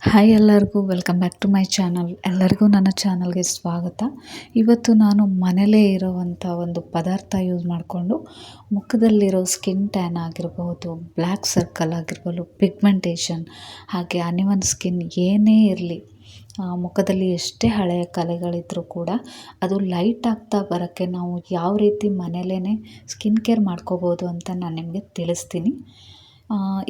Hi ಎಲ್ಲರಿಗೂ welcome back to my channel ಎಲ್ಲರಿಗೂ ನನ್ನ ಚಾನಲ್ಗೆ ಸ್ವಾಗತ. ಇವತ್ತು ನಾನು ಮನೇಲೇ ಇರೋವಂಥ ಒಂದು ಪದಾರ್ಥ ಯೂಸ್ ಮಾಡಿಕೊಂಡು, ಮುಖದಲ್ಲಿರೋ ಸ್ಕಿನ್ ಟ್ಯಾನ್ ಆಗಿರಬಹುದು ಬ್ಲ್ಯಾಕ್ ಸರ್ಕಲ್ ಆಗಿರ್ಬೋದು ಪಿಗ್ಮೆಂಟೇಷನ್ ಹಾಗೆ ಅನಿವನ್ ಸ್ಕಿನ್ ಏನೇ ಇರಲಿ ಮುಖದಲ್ಲಿ ಎಷ್ಟೇ ಹಳೆಯ ಕಲೆಗಳಿದ್ದರೂ ಕೂಡ ಅದು ಲೈಟ್ ಆಗ್ತಾ ಬರೋಕ್ಕೆ ನಾವು ಯಾವ ರೀತಿ ಮನೇಲೇ ಸ್ಕಿನ್ ಕೇರ್ ಮಾಡ್ಕೋಬೋದು ಅಂತ ನಾನು ನಿಮಗೆ ತಿಳಿಸ್ತೀನಿ.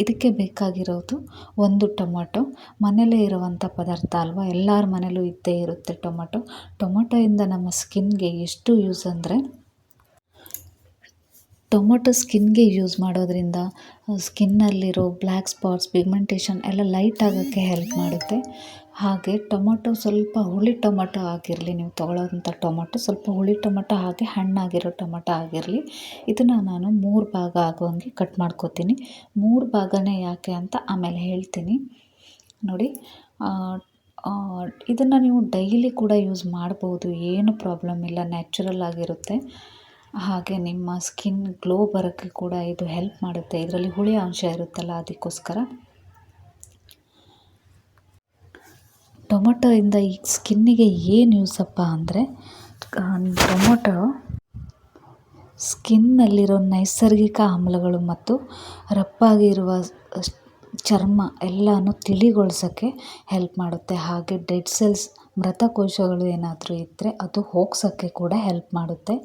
ಇದಕ್ಕೆ ಬೇಕಾಗಿರೋದು ಒಂದು ಟೊಮೊಟೊ. ಮನೆಯಲ್ಲೇ ಇರುವಂಥ ಪದಾರ್ಥ ಅಲ್ವಾ? ಎಲ್ಲರ ಮನೇಲೂ ಇದ್ದೇ ಇರುತ್ತೆ ಟೊಮೊಟೊ. ಟೊಮೊಟೊಯಿಂದ ನಮ್ಮ ಸ್ಕಿನ್ಗೆ ಎಷ್ಟು ಯೂಸ್ ಅಂದರೆ, ಟೊಮೊಟೊ ಸ್ಕಿನ್ಗೆ ಯೂಸ್ ಮಾಡೋದ್ರಿಂದ ಸ್ಕಿನ್ನಲ್ಲಿರೋ ಬ್ಲ್ಯಾಕ್ ಸ್ಪಾಟ್ಸ್, ಪಿಗ್ಮೆಂಟೇಷನ್ ಎಲ್ಲ ಲೈಟ್ ಆಗೋಕ್ಕೆ ಹೆಲ್ಪ್ ಮಾಡುತ್ತೆ. ಹಾಗೆ ಟೊಮೊಟೊ ಸ್ವಲ್ಪ ಹುಳಿ ಟೊಮೊಟೊ ಆಗಿರಲಿ, ನೀವು ತೊಗೊಳ್ಳೋವಂಥ ಟೊಮೊಟೊ ಸ್ವಲ್ಪ ಹುಳಿ ಟೊಮೊಟೊ ಹಾಗೆ ಹಣ್ಣಾಗಿರೋ ಟೊಮೊಟೊ ಆಗಿರಲಿ, ಇದನ್ನು ನಾನು ಮೂರು ಭಾಗ ಆಗೋಂಗೆ ಕಟ್ ಮಾಡ್ಕೋತೀನಿ. ಮೂರು ಭಾಗನೇ ಯಾಕೆ ಅಂತ ಆಮೇಲೆ ಹೇಳ್ತೀನಿ. ನೋಡಿ ಇದನ್ನು ನೀವು ಡೈಲಿ ಕೂಡ ಯೂಸ್ ಮಾಡ್ಬೋದು, ಏನು ಪ್ರಾಬ್ಲಮ್ ಇಲ್ಲ, ನ್ಯಾಚುರಲ್ ಆಗಿರುತ್ತೆ. ಹಾಗೆ ನಿಮ್ಮ ಸ್ಕಿನ್ ಗ್ಲೋ ಬರೋಕ್ಕೆ ಕೂಡ ಇದು ಹೆಲ್ಪ್ ಮಾಡುತ್ತೆ. ಇದರಲ್ಲಿ ಹುಳಿ ಅಂಶ ಇರುತ್ತಲ್ಲ, ಅದಕ್ಕೋಸ್ಕರ. ಟೊಮೊಟೊಯಿಂದ ಈ ಸ್ಕಿನ್ನಿಗೆ ಏನು ಯೂಸಪ್ಪ ಅಂದರೆ ಟೊಮೊಟೊ ಸ್ಕಿನ್ನಲ್ಲಿರೋ ನೈಸರ್ಗಿಕ ಆಮ್ಲಗಳು ಮತ್ತು ರಪ್ಪಾಗಿರುವ ಚರ್ಮ ಎಲ್ಲನೂ ತಿಳಿಗೊಳಿಸೋಕ್ಕೆ ಹೆಲ್ಪ್ ಮಾಡುತ್ತೆ. ಹಾಗೆ ಡೆಡ್ ಸೆಲ್ಸ್ ಮೃತ ಕೋಶಗಳು ಏನಾದರೂ ಇದ್ದರೆ ಅದು ಹೋಗ್ಸೋಕ್ಕೆ ಕೂಡ ಹೆಲ್ಪ್ ಮಾಡುತ್ತೆ.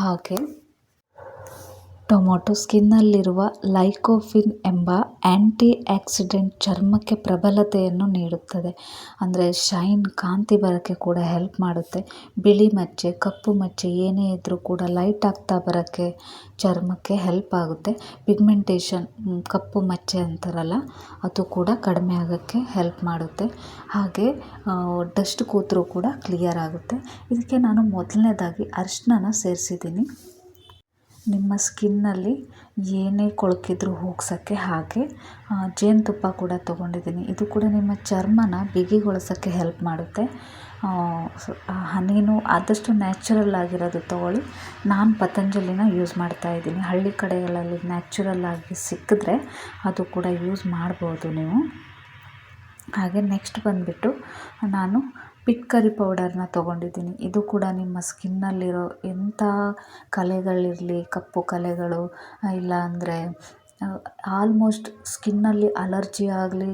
ಹಾಗೆ ಟೊಮೊಟೊ ಸ್ಕಿನ್ನಲ್ಲಿರುವ ಲೈಕೋಫಿನ್ ಎಂಬ ಆ್ಯಂಟಿ ಆಕ್ಸಿಡೆಂಟ್ ಚರ್ಮಕ್ಕೆ ಪ್ರಬಲತೆಯನ್ನು ನೀಡುತ್ತದೆ. ಅಂದರೆ ಶೈನ್ ಕಾಂತಿ ಬರೋಕ್ಕೆ ಕೂಡ ಹೆಲ್ಪ್ ಮಾಡುತ್ತೆ. ಬಿಳಿ ಮಚ್ಚೆ, ಕಪ್ಪು ಮಚ್ಚೆ ಏನೇ ಇದ್ದರೂ ಕೂಡ ಲೈಟ್ ಆಗ್ತಾ ಬರೋಕ್ಕೆ ಚರ್ಮಕ್ಕೆ ಹೆಲ್ಪ್ ಆಗುತ್ತೆ. ಪಿಗ್ಮೆಂಟೇಷನ್ ಕಪ್ಪು ಮಚ್ಚೆ ಅಂತಾರಲ್ಲ, ಅದು ಕೂಡ ಕಡಿಮೆ ಆಗೋಕ್ಕೆ ಹೆಲ್ಪ್ ಮಾಡುತ್ತೆ. ಹಾಗೆ ಡಸ್ಟ್ ಕೂತರೂ ಕೂಡ ಕ್ಲಿಯರ್ ಆಗುತ್ತೆ. ಇದಕ್ಕೆ ನಾನು ಮೊದಲನೇದಾಗಿ ಅರಿಶಿನ ಸೇರಿಸಿದ್ದೀನಿ. ನಿಮ್ಮ ಸ್ಕಿನ್ನಲ್ಲಿ ಏನೇ ಕೊಳಕಿದ್ರೂ ಹೋಗ್ಸೋಕ್ಕೆ ಹಾಗೆ ಜೇನುತುಪ್ಪ ಕೂಡ ತೊಗೊಂಡಿದ್ದೀನಿ. ಇದು ಕೂಡ ನಿಮ್ಮ ಚರ್ಮನ ಬಿಗಿಗೊಳಿಸೋಕ್ಕೆ ಹೆಲ್ಪ್ ಮಾಡುತ್ತೆ. ಹನಿನೂ ಆದಷ್ಟು ನ್ಯಾಚುರಲ್ ಆಗಿರೋದು ತೊಗೊಳ್ಳಿ. ನಾನು ಪತಂಜಲಿನ ಯೂಸ್ ಮಾಡ್ತಾಯಿದ್ದೀನಿ ಹಳ್ಳಿ ಕಡೆಗಳಲ್ಲಿ ನ್ಯಾಚುರಲ್ ಆಗಿ ಸಿಕ್ಕಿದ್ರೆ ಅದು ಕೂಡ ಯೂಸ್ ಮಾಡ್ಬೋದು ನೀವು. ಹಾಗೆ ನೆಕ್ಸ್ಟ್ ಬಂದುಬಿಟ್ಟು ನಾನು ಪಿಟ್ಕರಿ ಪೌಡರನ್ನ ತೊಗೊಂಡಿದ್ದೀನಿ. ಇದು ಕೂಡ ನಿಮ್ಮ ಸ್ಕಿನ್ನಲ್ಲಿರೋ ಎಂಥ ಕಲೆಗಳಿರಲಿ, ಕಪ್ಪು ಕಲೆಗಳು ಇಲ್ಲ ಅಂದರೆ ಆಲ್ಮೋಸ್ಟ್ ಸ್ಕಿನ್ನಲ್ಲಿ ಅಲರ್ಜಿ ಆಗಲಿ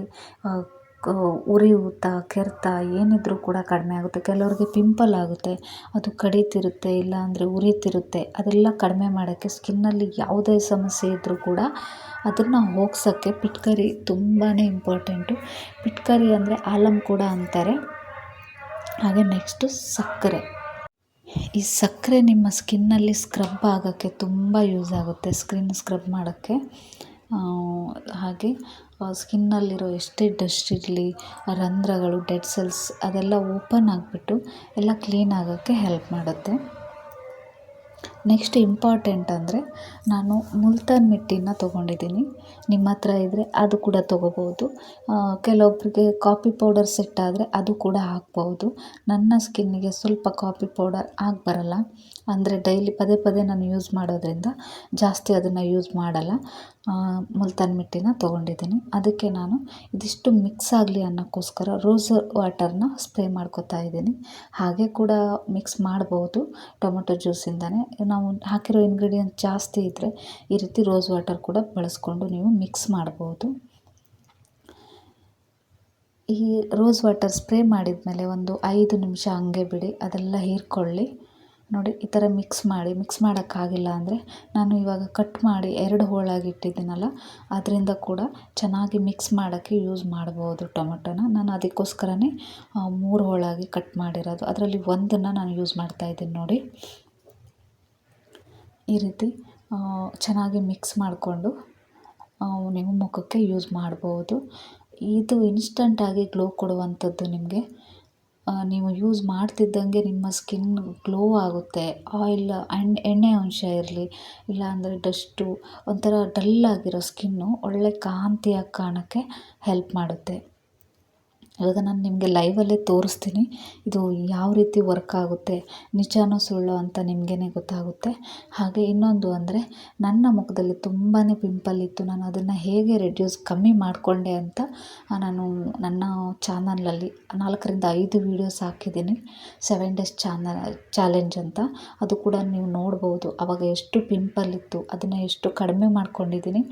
ಉರಿಯೂತ ಕೆರೆತ ಏನಿದ್ರೂ ಕೂಡ ಕಡಿಮೆ ಆಗುತ್ತೆ. ಕೆಲವ್ರಿಗೆ ಪಿಂಪಲ್ ಆಗುತ್ತೆ, ಅದು ಕಡಿತಿರುತ್ತೆ, ಇಲ್ಲ ಅಂದರೆ ಉರಿತಿರುತ್ತೆ, ಅದೆಲ್ಲ ಕಡಿಮೆ ಮಾಡೋಕ್ಕೆ ಸ್ಕಿನ್ನಲ್ಲಿ ಯಾವುದೇ ಸಮಸ್ಯೆ ಇದ್ದರೂ ಕೂಡ ಅದನ್ನು ಹೋಗ್ಸೋಕ್ಕೆ ಪಿಟ್ಕರಿ ತುಂಬಾ ಇಂಪಾರ್ಟೆಂಟು. ಪಿಟ್ಕರಿ ಅಂದರೆ ಆಲಮ್ ಕೂಡ ಅಂತಾರೆ. ಹಾಗೆ ನೆಕ್ಸ್ಟು ಸಕ್ಕರೆ. ಈ ಸಕ್ಕರೆ ನಿಮ್ಮ ಸ್ಕಿನ್ನಲ್ಲಿ ಸ್ಕ್ರಬ್ ಆಗೋಕ್ಕೆ ತುಂಬ ಯೂಸ್ ಆಗುತ್ತೆ ಸ್ಕಿನ್ ಸ್ಕ್ರಬ್ ಮಾಡೋಕ್ಕೆ. ಹಾಗೆ ಸ್ಕಿನ್ನಲ್ಲಿರೋ ಎಷ್ಟೇ ಡಸ್ಟ್ ಇರಲಿ, ರಂಧ್ರಗಳು ಡೆಡ್ ಸೆಲ್ಸ್ ಅದೆಲ್ಲ ಓಪನ್ ಆಗಿಬಿಟ್ಟು ಎಲ್ಲ ಕ್ಲೀನ್ ಆಗೋಕ್ಕೆ ಹೆಲ್ಪ್ ಮಾಡುತ್ತೆ. ನೆಕ್ಸ್ಟ್ ಇಂಪಾರ್ಟೆಂಟ್ ಅಂದರೆ ನಾನು ಮುಲ್ತಾನ್ ಮಿಟ್ಟಿನ ತೊಗೊಂಡಿದ್ದೀನಿ. ನಿಮ್ಮ ಹತ್ರ ಇದ್ದರೆ ಅದು ಕೂಡ ತೊಗೋಬೋದು ಕೆಲವೊಬ್ಬರಿಗೆ ಕಾಪಿ ಪೌಡರ್ ಸೆಟ್ ಆದರೆ ಅದು ಕೂಡ ಹಾಕ್ಬೋದು ನನ್ನ ಸ್ಕಿನ್ನಿಗೆ ಸ್ವಲ್ಪ ಕಾಪಿ ಪೌಡರ್ ಆಗಿ ಬರಲ್ಲ. ಅಂದರೆ ಡೈಲಿ ಪದೇ ಪದೇ ನಾನು ಯೂಸ್ ಮಾಡೋದ್ರಿಂದ ಜಾಸ್ತಿ ಅದನ್ನು ಯೂಸ್ ಮಾಡಲ್ಲ. ಮುಲ್ತಾನ್ ಮಿಟ್ಟಿನ ತೊಗೊಂಡಿದ್ದೀನಿ. ಅದಕ್ಕೆ ನಾನು ಇದಿಷ್ಟು ಮಿಕ್ಸ್ ಆಗಲಿ ಅನ್ನೋಕ್ಕೋಸ್ಕರ ರೋಸ್ ವಾಟರ್ನ ಸ್ಪ್ರೇ ಮಾಡ್ಕೋತಾ ಇದ್ದೀನಿ. ಹಾಗೆ ಕೂಡ ಮಿಕ್ಸ್ ಮಾಡ್ಬೋದು. ಟೊಮೊಟೊ ಜ್ಯೂಸಿಂದನೇ ನಾವು ಹಾಕಿರೋ ಇಂಗ್ರೀಡಿಯೆಂಟ್ ಜಾಸ್ತಿ ಇದ್ದರೆ ಈ ರೀತಿ ರೋಸ್ ವಾಟರ್ ಕೂಡ ಬಳಸ್ಕೊಂಡು ನೀವು ಮಿಕ್ಸ್ ಮಾಡ್ಬೋದು. ಈ ರೋಸ್ ವಾಟರ್ ಸ್ಪ್ರೇ ಮಾಡಿದ ಮೇಲೆ ಒಂದು ಐದು ನಿಮಿಷ ಹಂಗೆ ಬಿಡಿ, ಅದೆಲ್ಲ ಹೀರ್ಕೊಳ್ಳಿ. ನೋಡಿ, ಈ ಥರ ಮಿಕ್ಸ್ ಮಾಡಿ ಮಿಕ್ಸ್ ಮಾಡೋಕ್ಕಾಗಿಲ್ಲ ಅಂದರೆ ನಾನು ಇವಾಗ ಕಟ್ ಮಾಡಿ ಎರಡು ಹೋಳಾಗಿ ಇಟ್ಟಿದ್ದೀನಲ್ಲ, ಅದರಿಂದ ಕೂಡ ಚೆನ್ನಾಗಿ ಮಿಕ್ಸ್ ಮಾಡೋಕ್ಕೆ ಯೂಸ್ ಮಾಡ್ಬೋದು ಟೊಮೊಟೊನ. ನಾನು ಅದಕ್ಕೋಸ್ಕರನೇ ಮೂರು ಹೋಳಾಗಿ ಕಟ್ ಮಾಡಿರೋದು. ಅದರಲ್ಲಿ ಒಂದನ್ನು ನಾನು ಯೂಸ್ ಮಾಡ್ತಾಯಿದ್ದೀನಿ ನೋಡಿ. ಈ ರೀತಿ ಚೆನ್ನಾಗಿ ಮಿಕ್ಸ್ ಮಾಡಿಕೊಂಡು ನೀವು ಮುಖಕ್ಕೆ ಯೂಸ್ ಮಾಡ್ಬೋದು. ಇದು ಇನ್ಸ್ಟಂಟಾಗಿ ಗ್ಲೋ ಕೊಡುವಂಥದ್ದು ನಿಮಗೆ. ನೀವು ಯೂಸ್ ಮಾಡ್ತಿದ್ದಂಗೆ ನಿಮ್ಮ ಸ್ಕಿನ್ ಗ್ಲೋ ಆಗುತ್ತೆ. ಆಯಿಲ್ ಎಣ್ಣೆ ಅಂಶ ಇರಲಿ ಇಲ್ಲಾಂದರೆ ಡಸ್ಟು ಒಂಥರ ಡಲ್ ಆಗಿರೋ ಸ್ಕಿನ್ನು ಒಳ್ಳೆ ಕಾಂತಿಯಾಗಿ ಕಾಣೋಕ್ಕೆ ಹೆಲ್ಪ್ ಮಾಡುತ್ತೆ. ಇವಾಗ ನಾನು ನಿಮಗೆ ಲೈವಲ್ಲೇ ತೋರಿಸ್ತೀನಿ. ಇದು ಯಾವ ರೀತಿ ವರ್ಕ್ ಆಗುತ್ತೆ, ನಿಜಾನೋ ಸುಳ್ಳು ಅಂತ ನಿಮಗೇ ಗೊತ್ತಾಗುತ್ತೆ. ಹಾಗೆ ಇನ್ನೊಂದು ಅಂದರೆ, ನನ್ನ ಮುಖದಲ್ಲಿ ತುಂಬಾ ಪಿಂಪಲ್ ಇತ್ತು. ನಾನು ಅದನ್ನು ಹೇಗೆ ರೆಡ್ಯೂಸ್ ಕಮ್ಮಿ ಮಾಡಿಕೊಂಡೆ ಅಂತ ನಾನು ನನ್ನ ಚಾನಲಲ್ಲಿ ನಾಲ್ಕರಿಂದ ಐದು ವೀಡಿಯೋಸ್ ಹಾಕಿದ್ದೀನಿ. ಸೆವೆನ್ ಡೇಸ್ ಚಾನಲ್ ಚಾಲೆಂಜ್ ಅಂತ. ಅದು ಕೂಡ ನೀವು ನೋಡ್ಬೋದು. ಆವಾಗ ಎಷ್ಟು ಪಿಂಪಲ್ ಇತ್ತು, ಅದನ್ನು ಎಷ್ಟು ಕಡಿಮೆ ಮಾಡ್ಕೊಂಡಿದ್ದೀನಿ.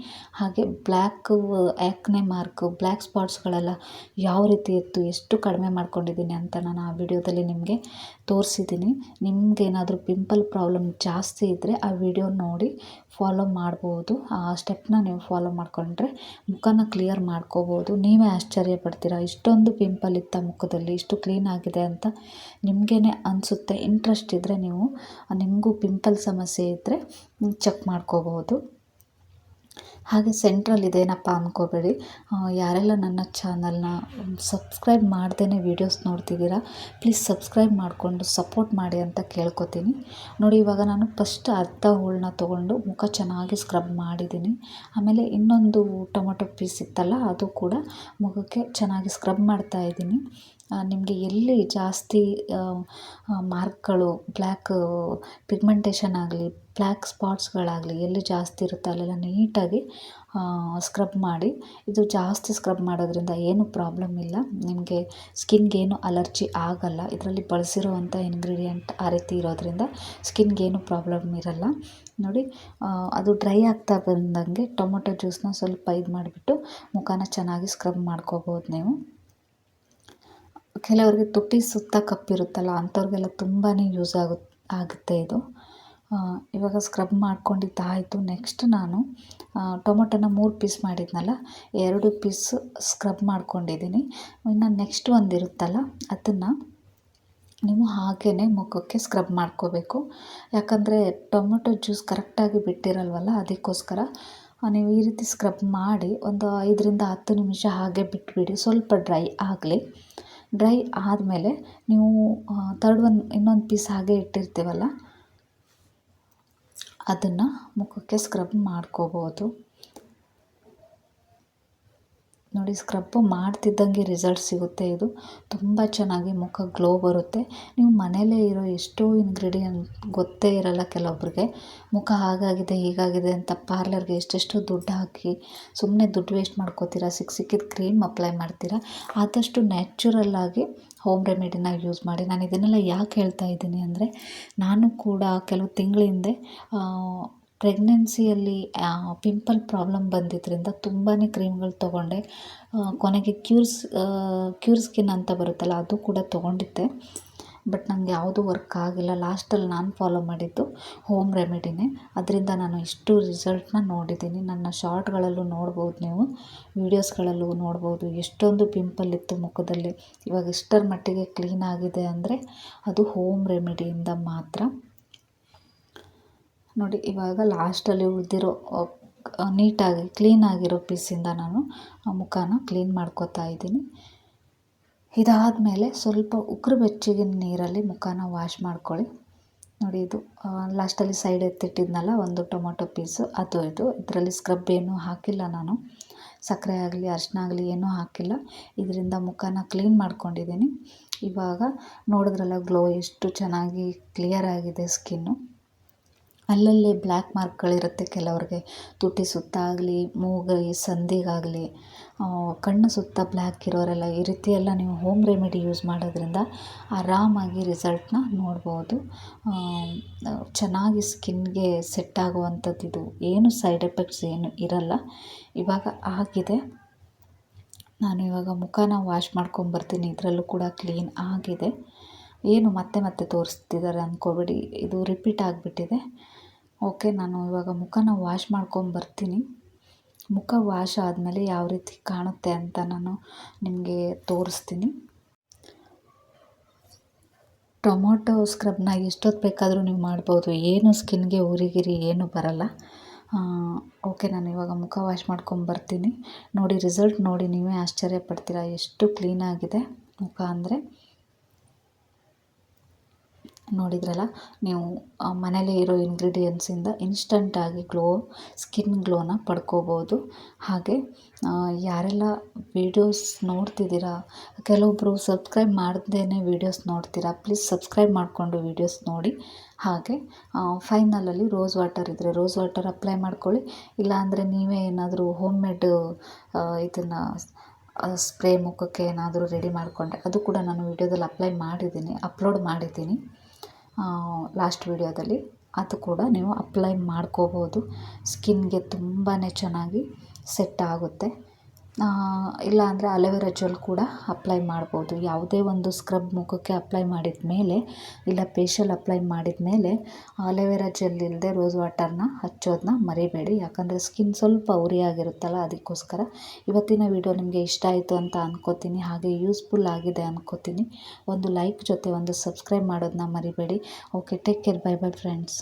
ಹಾಗೆ ಬ್ಲ್ಯಾಕ್ ಆ್ಯಕ್ನೆ ಮಾರ್ಕ್ ಬ್ಲ್ಯಾಕ್ ಸ್ಪಾಟ್ಸ್ಗಳೆಲ್ಲ ಯಾವ ರೀತಿ ಇತ್ತು ಎಷ್ಟು ಕಡಿಮೆ ಮಾಡ್ಕೊಂಡಿದ್ದೀನಿ ಅಂತ ನಾನು ಆ ವಿಡಿಯೋದಲ್ಲಿ ನಿಮಗೆ ತೋರಿಸಿದ್ದೀನಿ. ನಿಮಗೇನಾದರೂ ಪಿಂಪಲ್ ಪ್ರಾಬ್ಲಮ್ ಜಾಸ್ತಿ ಇದ್ದರೆ ಆ ವಿಡಿಯೋ ನೋಡಿ ಫಾಲೋ ಮಾಡ್ಬೋದು. ಆ ಸ್ಟೆಪ್ನ ನೀವು ಫಾಲೋ ಮಾಡಿಕೊಂಡ್ರೆ ಮುಖನ ಕ್ಲಿಯರ್ ಮಾಡ್ಕೋಬೋದು. ನೀವೇ ಆಶ್ಚರ್ಯ ಪಡ್ತೀರಾ? ಇಷ್ಟೊಂದು ಪಿಂಪಲ್ ಇತ್ತ ಮುಖದಲ್ಲಿ, ಇಷ್ಟು ಕ್ಲೀನ್ ಆಗಿದೆ ಅಂತ ನಿಮಗೇ ಅನಿಸುತ್ತೆ. ಇಂಟ್ರೆಸ್ಟ್ ಇದ್ದರೆ ನೀವು, ನಿಮಗೂ ಪಿಂಪಲ್ ಸಮಸ್ಯೆ ಇದ್ದರೆ ಚೆಕ್ ಮಾಡ್ಕೋಬೋದು. ಹಾಗೆ ಸೆಂಟ್ರಲ್ ಇದೇನಪ್ಪ ಅಂದ್ಕೋಬೇಡಿ ಯಾರೆಲ್ಲ ನನ್ನ ಚಾನಲ್ನ ಸಬ್ಸ್ಕ್ರೈಬ್ ಮಾಡ್ದೇ ವೀಡಿಯೋಸ್ ನೋಡ್ತಿದ್ದೀರಾ ಪ್ಲೀಸ್ ಸಬ್ಸ್ಕ್ರೈಬ್ ಮಾಡಿಕೊಂಡು ಸಪೋರ್ಟ್ ಮಾಡಿ ಅಂತ ಕೇಳ್ಕೊತೀನಿ. ನೋಡಿ, ಇವಾಗ ನಾನು ಫಸ್ಟ್ ಅರ್ಧ ಹೂಳನ್ನ ತೊಗೊಂಡು ಮುಖ ಚೆನ್ನಾಗಿ ಸ್ಕ್ರಬ್ ಮಾಡಿದ್ದೀನಿ. ಆಮೇಲೆ ಇನ್ನೊಂದು ಟೊಮೊಟೊ ಪೀಸ್ ಇತ್ತಲ್ಲ, ಅದು ಕೂಡ ಮುಖಕ್ಕೆ ಚೆನ್ನಾಗಿ ಸ್ಕ್ರಬ್ ಮಾಡ್ತಾ ಇದ್ದೀನಿ. ನಿಮಗೆ ಎಲ್ಲಿ ಜಾಸ್ತಿ ಮಾರ್ಕ್ಗಳು ಬ್ಲ್ಯಾಕ್ ಪಿಗ್ಮೆಂಟೇಷನ್ ಆಗಲಿ ಬ್ಲ್ಯಾಕ್ ಸ್ಪಾಟ್ಸ್ಗಳಾಗಲಿ ಎಲ್ಲಿ ಜಾಸ್ತಿ ಇರುತ್ತೆ ಅಲ್ಲೆಲ್ಲ ನೀಟಾಗಿ ಸ್ಕ್ರಬ್ ಮಾಡಿ. ಇದು ಜಾಸ್ತಿ ಸ್ಕ್ರಬ್ ಮಾಡೋದ್ರಿಂದ ಏನು ಪ್ರಾಬ್ಲಮ್ ಇಲ್ಲ. ನಿಮಗೆ ಸ್ಕಿನ್ಗೇನು ಅಲರ್ಜಿ ಆಗಲ್ಲ. ಇದರಲ್ಲಿ ಬಳಸಿರುವಂಥ ಇಂಗ್ರೀಡಿಯೆಂಟ್ ಆ ರೀತಿ ಇರೋದ್ರಿಂದ ಸ್ಕಿನ್ಗೇನು ಪ್ರಾಬ್ಲಮ್ ಇರಲ್ಲ. ನೋಡಿ ಅದು ಡ್ರೈ ಆಗ್ತಾ ಬಂದಂಗೆ ಟೊಮೊಟೊ ಜ್ಯೂಸನ್ನ ಸ್ವಲ್ಪ ಇದು ಮಾಡಿಬಿಟ್ಟು ಮುಖನ ಚೆನ್ನಾಗಿ ಸ್ಕ್ರಬ್ ಮಾಡ್ಕೋಬೋದು ನೀವು. ಕೆಲವರಿಗೆ ತುಟಿ ಸುತ್ತ ಕಪ್ಪಿರುತ್ತಲ್ಲ ಅಂಥವ್ರಿಗೆಲ್ಲ ತುಂಬಾ ಯೂಸ್ ಆಗುತ್ತೆ ಆಗುತ್ತೆ ಇದು. ಇವಾಗ ಸ್ಕ್ರಬ್ ಮಾಡ್ಕೊಂಡಿದ್ದಾಯಿತು ನೆಕ್ಸ್ಟ್ ನಾನು. ಟೊಮೊಟೊನ ಮೂರು ಪೀಸ್ ಮಾಡಿದ್ನಲ್ಲ, ಎರಡು ಪೀಸ್ ಸ್ಕ್ರಬ್ ಮಾಡ್ಕೊಂಡಿದ್ದೀನಿ. ಇನ್ನು ನೆಕ್ಸ್ಟ್ ಒಂದು ಇರುತ್ತಲ್ಲ, ಅದನ್ನು ನೀವು ಹಾಗೇ ಮುಖಕ್ಕೆ ಸ್ಕ್ರಬ್ ಮಾಡ್ಕೋಬೇಕು. ಯಾಕಂದರೆ ಟೊಮೊಟೊ ಜ್ಯೂಸ್ ಕರೆಕ್ಟಾಗಿ ಬಿಟ್ಟಿರಲ್ವಲ್ಲ, ಅದಕ್ಕೋಸ್ಕರ ನೀವು ಈ ರೀತಿ ಸ್ಕ್ರಬ್ ಮಾಡಿ ಒಂದು ಐದರಿಂದ ಹತ್ತು ನಿಮಿಷ ಹಾಗೆ ಬಿಟ್ಬಿಡಿ, ಸ್ವಲ್ಪ ಡ್ರೈ ಆಗಲಿ. ಡ್ರೈ ಆದಮೇಲೆ ನೀವು ತರ್ಡ್ ಒನ್ ಇನ್ನೊಂದು ಪೀಸ್ ಹಾಗೆ ಇಟ್ಟಿರ್ತೀವಲ್ಲ ಅದನ್ನು ಮುಖಕ್ಕೆ ಸ್ಕ್ರಬ್ ಮಾಡ್ಕೋಬೋದು. ನೋಡಿ ಸ್ಕ್ರಬ್ ಮಾಡ್ತಿದ್ದಂಗೆ ರಿಸಲ್ಟ್ ಸಿಗುತ್ತೆ ಇದು. ತುಂಬ ಚೆನ್ನಾಗಿ ಮುಖ ಗ್ಲೋ ಬರುತ್ತೆ. ನೀವು ಮನೆಯಲ್ಲೇ ಇರೋ ಎಷ್ಟೋ ಇಂಗ್ರೀಡಿಯೆಂಟ್ ಗೊತ್ತೇ ಇರಲ್ಲ ಕೆಲವೊಬ್ಬರಿಗೆ ಮುಖ ಹಾಗಾಗಿದೆ, ಹೀಗಾಗಿದೆ ಅಂತ ಪಾರ್ಲರ್ಗೆ ಎಷ್ಟೆಷ್ಟು ದುಡ್ಡು ಹಾಕಿ ಸುಮ್ಮನೆ ದುಡ್ಡು ವೇಸ್ಟ್ ಮಾಡ್ಕೋತೀರಾ? ಸಿಕ್ಕ ಸಿಕ್ಕಿದ ಕ್ರೀಮ್ ಅಪ್ಲೈ ಮಾಡ್ತೀರಾ? ಆದಷ್ಟು ನ್ಯಾಚುರಲ್ಲಾಗಿ ಹೋಮ್ ರೆಮಿಡಿನ ಯೂಸ್ ಮಾಡಿ ನಾನು ಇದನ್ನೆಲ್ಲ ಯಾಕೆ ಹೇಳ್ತಾ ಇದ್ದೀನಿ ಅಂದರೆ ನಾನು ಕೂಡ ಕೆಲವು ತಿಂಗಳ ಹಿಂದೆ ಪ್ರೆಗ್ನೆನ್ಸಿಯಲ್ಲಿ ಪಿಂಪಲ್ ಪ್ರಾಬ್ಲಮ್ ಬಂದಿದ್ದರಿಂದ ತುಂಬಾ ಕ್ರೀಮ್ಗಳು ತೊಗೊಂಡೆ. ಕೊನೆಗೆ ಕ್ಯೂರ್ಸ್ ಕ್ಯೂರ್ ಸ್ಕಿನ್ ಅಂತ ಬರುತ್ತಲ್ಲ, ಅದು ಕೂಡ ತೊಗೊಂಡಿದ್ದೆ. ಬಟ್ ನನಗೆ ಯಾವುದೂ ವರ್ಕ್ ಆಗಿಲ್ಲ. ಲಾಸ್ಟಲ್ಲಿ ನಾನು ಫಾಲೋ ಮಾಡಿದ್ದು ಹೋಮ್ ರೆಮಿಡಿನೇ ಅದರಿಂದ ನಾನು ಇಷ್ಟು ರಿಸಲ್ಟ್ನ ನೋಡಿದ್ದೀನಿ. ನನ್ನ ಶಾರ್ಟ್ಗಳಲ್ಲೂ ನೋಡ್ಬೋದು ನೀವು. ವೀಡಿಯೋಸ್ಗಳಲ್ಲೂ ನೋಡ್ಬೋದು. ಎಷ್ಟೊಂದು ಪಿಂಪಲ್ ಇತ್ತು ಮುಖದಲ್ಲಿ. ಇವಾಗ ಇಷ್ಟರ ಮಟ್ಟಿಗೆ ಕ್ಲೀನ್ ಆಗಿದೆ ಅಂದರೆ ಅದು ಹೋಮ್ ರೆಮಿಡಿಯಿಂದ ಮಾತ್ರ. ನೋಡಿ, ಇವಾಗ ಲಾಸ್ಟಲ್ಲಿ ಉಳಿದಿರೋ ನೀಟಾಗಿ ಕ್ಲೀನಾಗಿರೋ ಪೀಸಿಂದ ನಾನು ಮುಖನ ಕ್ಲೀನ್ ಮಾಡ್ಕೋತಾ ಇದ್ದೀನಿ. ಇದಾದಮೇಲೆ ಸ್ವಲ್ಪ ಉಕ್ರು ಬೆಚ್ಚಗಿನ ನೀರಲ್ಲಿ ಮುಖನ ವಾಶ್ ಮಾಡ್ಕೊಳ್ಳಿ. ನೋಡಿ ಇದು ಲಾಸ್ಟಲ್ಲಿ ಸೈಡ್ ಎತ್ತಿಟ್ಟಿದ್ನಲ್ಲ, ಒಂದು ಟೊಮೊಟೊ ಪೀಸು ಅದು ಇದು. ಇದರಲ್ಲಿ ಸ್ಕ್ರಬ್ ಏನೂ ಹಾಕಿಲ್ಲ ನಾನು. ಸಕ್ಕರೆ ಆಗಲಿ ಅರಿಶಿನ ಆಗಲಿ ಏನೂ ಹಾಕಿಲ್ಲ. ಇದರಿಂದ ಮುಖನ ಕ್ಲೀನ್ ಮಾಡ್ಕೊಂಡಿದ್ದೀನಿ. ಇವಾಗ ನೋಡಿದ್ರಲ್ಲ ಗ್ಲೋ ಎಷ್ಟು ಚೆನ್ನಾಗಿ ಕ್ಲಿಯರ್ ಆಗಿದೆ ಸ್ಕಿನ್ನು ಅಲ್ಲಲ್ಲೇ ಬ್ಲ್ಯಾಕ್ ಮಾರ್ಕ್ಗಳಿರುತ್ತೆ ಕೆಲವ್ರಿಗೆ. ತುಟಿ ಸುತ್ತ ಆಗಲಿ ಮೂಗಿಗೆ ಸಂದಿಗಾಗಲಿ ಕಣ್ಣು ಸುತ್ತ ಬ್ಲ್ಯಾಕ್ ಇರೋರೆಲ್ಲ ಈ ರೀತಿ ಎಲ್ಲ ನೀವು ಹೋಮ್ ರೆಮಿಡಿ ಯೂಸ್ ಮಾಡೋದ್ರಿಂದ ಆರಾಮಾಗಿ ರಿಸಲ್ಟ್ನ ನೋಡ್ಬೋದು. ಚೆನ್ನಾಗಿ ಸ್ಕಿನ್ಗೆ ಸೆಟ್ ಆಗುವಂಥದ್ದು ಇದು. ಏನು ಸೈಡ್ ಎಫೆಕ್ಟ್ಸ್ ಏನು ಇರಲ್ಲ. ಇವಾಗ ಆಗಿದೆ. ನಾನು ಇವಾಗ ಮುಖನ ವಾಶ್ ಮಾಡ್ಕೊಂಬರ್ತೀನಿ ಇದರಲ್ಲೂ ಕೂಡ ಕ್ಲೀನ್ ಆಗಿದೆ. ಏನು ಮತ್ತೆ ಮತ್ತೆ ತೋರಿಸ್ತಿದ್ದಾರೆ ಅಂದ್ಕೋಬೇಡಿ ಇದು ರಿಪೀಟ್ ಆಗಿಬಿಟ್ಟಿದೆ. ಓಕೆ, ನಾನು ಇವಾಗ ಮುಖನ ವಾಶ್ ಮಾಡ್ಕೊಂಬರ್ತೀನಿ ಮುಖ ವಾಶ್ ಆದಮೇಲೆ ಯಾವ ರೀತಿ ಕಾಣುತ್ತೆ ಅಂತ ನಾನು ನಿಮಗೆ ತೋರಿಸ್ತೀನಿ. ಟೊಮೊಟೊ ಸ್ಕ್ರಬ್ನ ಎಷ್ಟೊತ್ತು ಬೇಕಾದರೂ ನೀವು ಮಾಡ್ಬೋದು. ಏನು ಸ್ಕಿನ್ಗೆ ಉರಿಗಿರಿ, ಏನು ಬರಲ್ಲ. ಓಕೆ, ನಾನು ಇವಾಗ ಮುಖ ವಾಶ್ ಮಾಡ್ಕೊಂಬರ್ತೀನಿ ನೋಡಿ ರಿಸಲ್ಟ್ ನೋಡಿ, ನೀವೇ ಆಶ್ಚರ್ಯ ಪಡ್ತೀರಾ. ಎಷ್ಟು ಕ್ಲೀನಾಗಿದೆ ಮುಖ ಅಂದರೆ. ನೋಡಿದ್ರಲ್ಲ, ನೀವು ಮನೇಲೇ ಇರೋ ಇಂಗ್ರೀಡಿಯೆಂಟ್ಸಿಂದ ಇನ್ಸ್ಟಂಟಾಗಿ ಗ್ಲೋ ಸ್ಕಿನ್ ಗ್ಲೋನ ಪಡ್ಕೋಬೋದು. ಹಾಗೆ ಯಾರೆಲ್ಲ ವೀಡಿಯೋಸ್ ನೋಡ್ತಿದ್ದೀರಾ ಕೆಲವೊಬ್ಬರು ಸಬ್ಸ್ಕ್ರೈಬ್ ಮಾಡ್ದೇ ವೀಡಿಯೋಸ್ ನೋಡ್ತೀರಾ ಪ್ಲೀಸ್ ಸಬ್ಸ್ಕ್ರೈಬ್ ಮಾಡಿಕೊಂಡು ವೀಡಿಯೋಸ್ ನೋಡಿ. ಹಾಗೆ ಫೈನಲಲ್ಲಿ ರೋಸ್ ವಾಟರ್ ಇದ್ದರೆ ರೋಸ್ ವಾಟರ್ ಅಪ್ಲೈ ಮಾಡ್ಕೊಳ್ಳಿ. ಇಲ್ಲಾಂದರೆ ನೀವೇ ಏನಾದರೂ ಹೋಮ್ ಮೇಡ್ ಇದನ್ನು ಸ್ಪ್ರೇ ಮುಖಕ್ಕೆ ಏನಾದರೂ ರೆಡಿ ಮಾಡಿಕೊಂಡ್ರೆ ಅದು ಕೂಡ ನಾನು ವೀಡಿಯೋದಲ್ಲಿ ಅಪ್ಲೈ ಮಾಡಿದ್ದೀನಿ ಅಪ್ಲೋಡ್ ಮಾಡಿದ್ದೀನಿ. ಲಾಸ್ಟ್ ವೀಡಿಯೋದಲ್ಲಿ ಅದು ಕೂಡ ನೀವು ಅಪ್ಲೈ ಮಾಡ್ಕೋಬೋದು. ಸ್ಕಿನ್ಗೆ ತುಂಬಾ ಚೆನ್ನಾಗಿ ಸೆಟ್ ಆಗುತ್ತೆ. ಇಲ್ಲ ಅಂದರೆ ಅಲೋವೆರಾ ಜೆಲ್ ಕೂಡ ಅಪ್ಲೈ ಮಾಡ್ಬೋದು. ಯಾವುದೇ ಒಂದು ಸ್ಕ್ರಬ್ ಮುಖಕ್ಕೆ ಅಪ್ಲೈ ಮಾಡಿದ ಮೇಲೆ, ಇಲ್ಲ ಫೇಶಿಯಲ್ ಅಪ್ಲೈ ಮಾಡಿದ ಮೇಲೆ ಅಲೋವೆರಾ ಜೆಲ್ ಇಲ್ಲದೆ ರೋಸ್ ವಾಟರ್ನ ಹಚ್ಚೋದನ್ನ ಮರಿಬೇಡಿ. ಯಾಕಂದರೆ ಸ್ಕಿನ್ ಸ್ವಲ್ಪ ಉರಿಯಾಗಿರುತ್ತಲ್ಲ ಅದಕ್ಕೋಸ್ಕರ. ಇವತ್ತಿನ ವಿಡಿಯೋ ನಿಮಗೆ ಇಷ್ಟ ಆಯಿತು ಅಂತ ಅಂದ್ಕೋತೀನಿ ಹಾಗೆ ಯೂಸ್ಫುಲ್ ಆಗಿದೆ ಅಂದ್ಕೋತೀನಿ ಒಂದು ಲೈಕ್ ಜೊತೆ ಒಂದು ಸಬ್ಸ್ಕ್ರೈಬ್ ಮಾಡೋದನ್ನ ಮರಿಬೇಡಿ. Okay take care bye bye friends